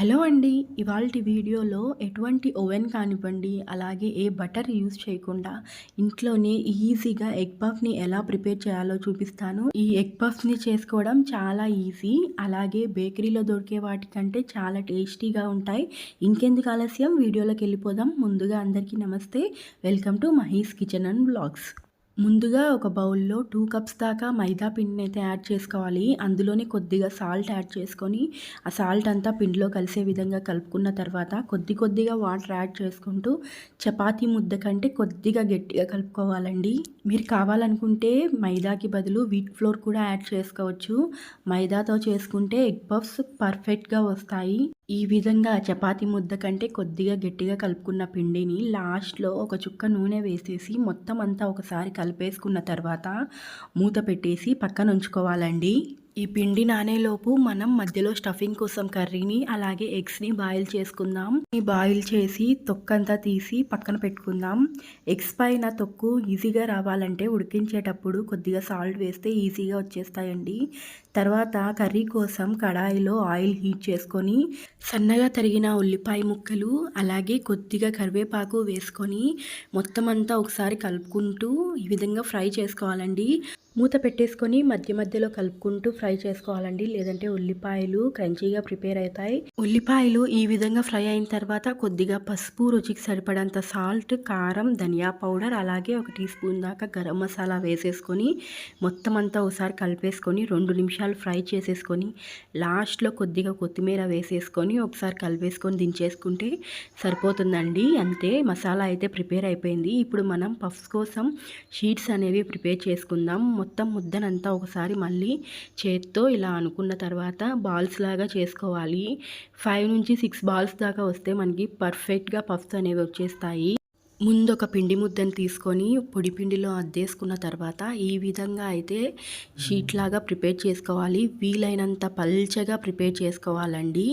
Hello అండి ఇవాళ వీడియోలో ఎటువంటి ఓవెన్ కానివ్వండి అలాగే ఏ బటర్ యూజ్ చేయకుండా ఇంట్లోనే ఈజీగా ఎగ్ పఫ్ని ఎలా ప్రిపేర్ చేయాలో చూపిస్తాను. ఈ ఎగ్ పఫ్ని చేసుకోవడం చాలా ఈజీ అలాగే బేకరీలో దొరికే వాటికంటే చాలా టేస్టీగా ఉంటాయి. ఇంకెందుకు ఆలస్యం? వీడియోలోకి వెళ్ళిపోదాం. ముందుగా అందరికీ నమస్తే. Welcome to Mahi's kitchen and blogs. ముందుగా ఒక బౌల్లో టూ కప్స్ దాకా మైదా పిండిని అయితే యాడ్ చేసుకోవాలి. అందులోనే కొద్దిగా సాల్ట్ యాడ్ చేసుకొని ఆ సాల్ట్ అంతా పిండిలో కలిసే విధంగా కలుపుకున్న తర్వాత కొద్ది కొద్దిగా వాటర్ యాడ్ చేసుకుంటూ చపాతీ ముద్ద కంటే కొద్దిగా గట్టిగా కలుపుకోవాలండి. మీరు కావాలనుకుంటే మైదాకి బదులు వీట్ ఫ్లోర్ కూడా యాడ్ చేసుకోవచ్చు. మైదాతో చేసుకుంటే ఎగ్ పఫ్స్ పర్ఫెక్ట్గా వస్తాయి. ఈ విధంగా చపాతి ముద్ద కంటే కొద్దిగా గట్టిగా కలుపుకున్న పిండిని లాస్ట్లో ఒక చుక్క నూనె వేసేసి మొత్తం అంతా ఒకసారి కలిపేసుకున్న తర్వాత మూత పెట్టేసి పక్కన ఉంచుకోవాలండి. ఈ పిండి నానేలోపు మనం మధ్యలో స్టఫింగ్ కోసం కర్రీని అలాగే ఎగ్స్ని బాయిల్ చేసుకుందాం. ఈ బాయిల్ చేసి తొక్కంతా తీసి పక్కన పెట్టుకుందాం. ఎగ్స్ పైన తొక్కు ఈజీగా రావాలంటే ఉడికించేటప్పుడు కొద్దిగా సాల్ట్ వేస్తే ఈజీగా వచ్చేస్తాయండి. తర్వాత కర్రీ కోసం కడాయిలో ఆయిల్ హీట్ చేసుకొని సన్నగా తరిగిన ఉల్లిపాయ ముక్కలు అలాగే కొద్దిగా కరివేపాకు వేసుకొని మొత్తం అంతా ఒకసారి కలుపుకుంటూ ఈ విధంగా ఫ్రై చేసుకోవాలండి. మూత పెట్టేసుకొని మధ్య మధ్యలో కలుపుకుంటూ ఫ్రై చేసుకోవాలండి. లేదంటే ఉల్లిపాయలు క్రంచీగా ప్రిపేర్ అవుతాయి. ఉల్లిపాయలు ఈ విధంగా ఫ్రై అయిన తర్వాత కొద్దిగా పసుపు రుచికి సరిపడంత సాల్ట్ కారం ధనియా పౌడర్ అలాగే ఒక టీ స్పూన్ దాకా గరం మసాలా వేసేసుకొని మొత్తం అంతా ఒకసారి కలిపేసుకొని రెండు నిమిషాలు ఫ్రై చేసేసుకొని లాస్ట్లో కొద్దిగా కొత్తిమీర వేసేసుకొని ఒకసారి కలిపేసుకొని దించేసుకుంటే సరిపోతుందండి. అంతే మసాలా అయితే ప్రిపేర్ అయిపోయింది. ఇప్పుడు మనం పఫ్స్ కోసం షీట్స్ అనేవి ప్రిపేర్ చేసుకుందాం. మొత్తం ముద్దనంతా ఒకసారి మళ్ళీ చేత్తో ఇలా అనుకున్న తర్వాత బాల్స్ లాగా చేసుకోవాలి. ఫైవ్ నుంచి సిక్స్ బాల్స్ దాకా వస్తే మనకి పర్ఫెక్ట్గా పఫ్స్ అనేవి వచ్చేస్తాయి. ముందు ఒక పిండి ముద్దను తీసుకొని పొడి పిండిలో అద్దేసుకున్న తర్వాత ఈ విధంగా అయితే షీట్ లాగా ప్రిపేర్ చేసుకోవాలి. వీలైనంత పల్చగా ప్రిపేర్ చేసుకోవాలండి.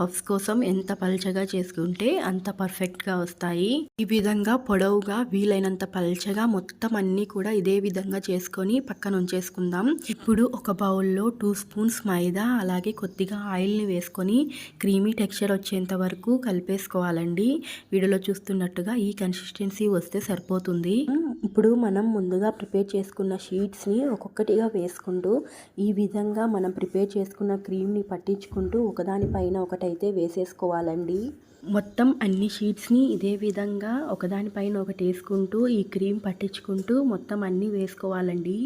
పఫ్స్ కోసం ఎంత పల్చగా చేసుకుంటే అంత పర్ఫెక్ట్గా వస్తాయి. ఈ విధంగా పొడవుగా వీలైనంత పల్చగా మొత్తం అన్నీ కూడా ఇదే విధంగా చేసుకొని పక్కన ఉంచేసుకుందాం. ఇప్పుడు ఒక బౌల్లో టూ స్పూన్స్ మైదా అలాగే కొద్దిగా ఆయిల్ని వేసుకొని క్రీమీ టెక్స్చర్ వచ్చేంత వరకు కలిపేసుకోవాలండి. వీడియోలో చూస్తున్నట్టుగా ఈ కన్సిస్టెన్సీ కన్సిస్టెన్సీ వస్తే సరిపోతుంది. ఇప్పుడు మనం ముందుగా ప్రిపేర్ చేసుకున్న షీట్స్ని ఒక్కొక్కటిగా వేసుకుంటూ ఈ విధంగా మనం ప్రిపేర్ చేసుకున్న క్రీమ్ని పట్టించుకుంటూ ఒకదానిపైన ఒకటైతే వేసేసుకోవాలండి. మొత్తం అన్ని షీట్స్ని ఇదే విధంగా ఒకదానిపైన ఒకటి వేసుకుంటూ ఈ క్రీమ్ పట్టించుకుంటూ మొత్తం అన్నీ వేసుకోవాలండి.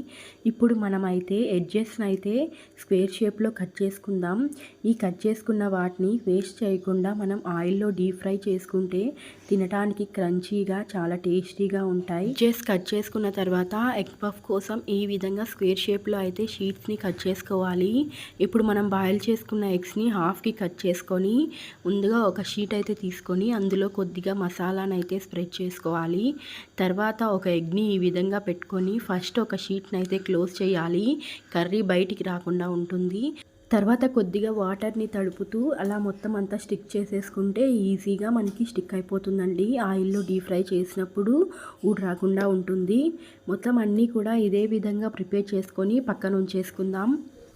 ఇప్పుడు మనమైతే ఎడ్జెస్ని అయితే స్క్వేర్ షేప్లో కట్ చేసుకుందాం. ఈ కట్ చేసుకున్న వాటిని వేస్ట్ చేయకుండా మనం ఆయిల్లో డీప్ ఫ్రై చేసుకుంటే తినడానికి క్రంచీగా చాలా టేస్టీగా ఉంటాయి. ఎడ్జెస్ కట్ చేసుకున్న తర్వాత ఎగ్ పఫ్ కోసం ఈ విధంగా స్క్వేర్ షేప్లో అయితే షీట్స్ని కట్ చేసుకోవాలి. ఇప్పుడు మనం బాయిల్ చేసుకున్న ఎగ్స్ని హాఫ్కి కట్ చేసుకొని ముందుగా ఒక షీట్ అయితే అయితే తీసుకొని అందులో కొద్దిగా మసాలాను అయితే స్ప్రెడ్ చేసుకోవాలి. తర్వాత ఒక ఎగ్ని ఈ విధంగా పెట్టుకొని ఫస్ట్ ఒక షీట్ని అయితే క్లోజ్ చేయాలి. కర్రీ బయటికి రాకుండా ఉంటుంది. తర్వాత కొద్దిగా వాటర్ని తడుపుతూ అలా మొత్తం అంతా స్టిక్ చేసేసుకుంటే ఈజీగా మనకి స్టిక్ అయిపోతుందండి. ఆయిల్లో డీప్ ఫ్రై చేసినప్పుడు ఊడి రాకుండా ఉంటుంది. మొత్తం అన్నీ కూడా ఇదే విధంగా ప్రిపేర్ చేసుకొని పక్కన ఉంచేసుకుందాం.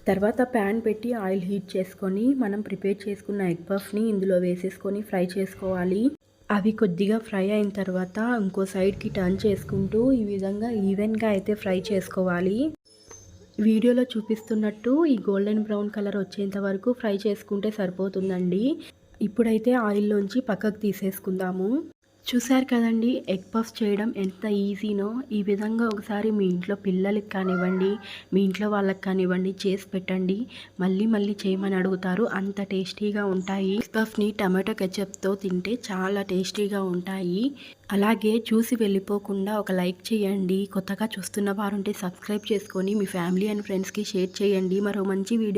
తర్వాత ప్యాన్ పెట్టి ఆయిల్ హీట్ చేసుకొని మనం ప్రిపేర్ చేసుకున్న ఎగ్ పఫ్ని ఇందులో వేసేసుకొని ఫ్రై చేసుకోవాలి. అవి కొద్దిగా ఫ్రై అయిన తర్వాత ఇంకో సైడ్కి టర్న్ చేసుకుంటూ ఈ విధంగా ఈవెన్గా అయితే ఫ్రై చేసుకోవాలి. వీడియోలో చూపిస్తున్నట్టు ఈ గోల్డెన్ బ్రౌన్ కలర్ వచ్చేంత వరకు ఫ్రై చేసుకుంటే సరిపోతుందండి. ఇప్పుడైతే ఆయిల్లోంచి పక్కకు తీసేసుకుందాము. చూశారు కదండి ఎగ్ పఫ్ చేయడం ఎంత ఈజీనో? ఈ విధంగా ఒకసారి మీ ఇంట్లో పిల్లలకి కానివ్వండి మీ ఇంట్లో వాళ్ళకి కానివ్వండి చేసి పెట్టండి. మళ్ళీ మళ్ళీ చేయమని అడుగుతారు. అంత టేస్టీగా ఉంటాయి. ఎగ్ పఫ్ని టమాటో కెచప్తో తింటే చాలా టేస్టీగా ఉంటాయి. అలాగే చూసి వెళ్ళిపోకుండా ఒక లైక్ చేయండి. కొత్తగా చూస్తున్న వారుంటే సబ్స్క్రైబ్ చేసుకొని మీ ఫ్యామిలీ అండ్ ఫ్రెండ్స్కి షేర్ చేయండి. మరో మంచి వీడియో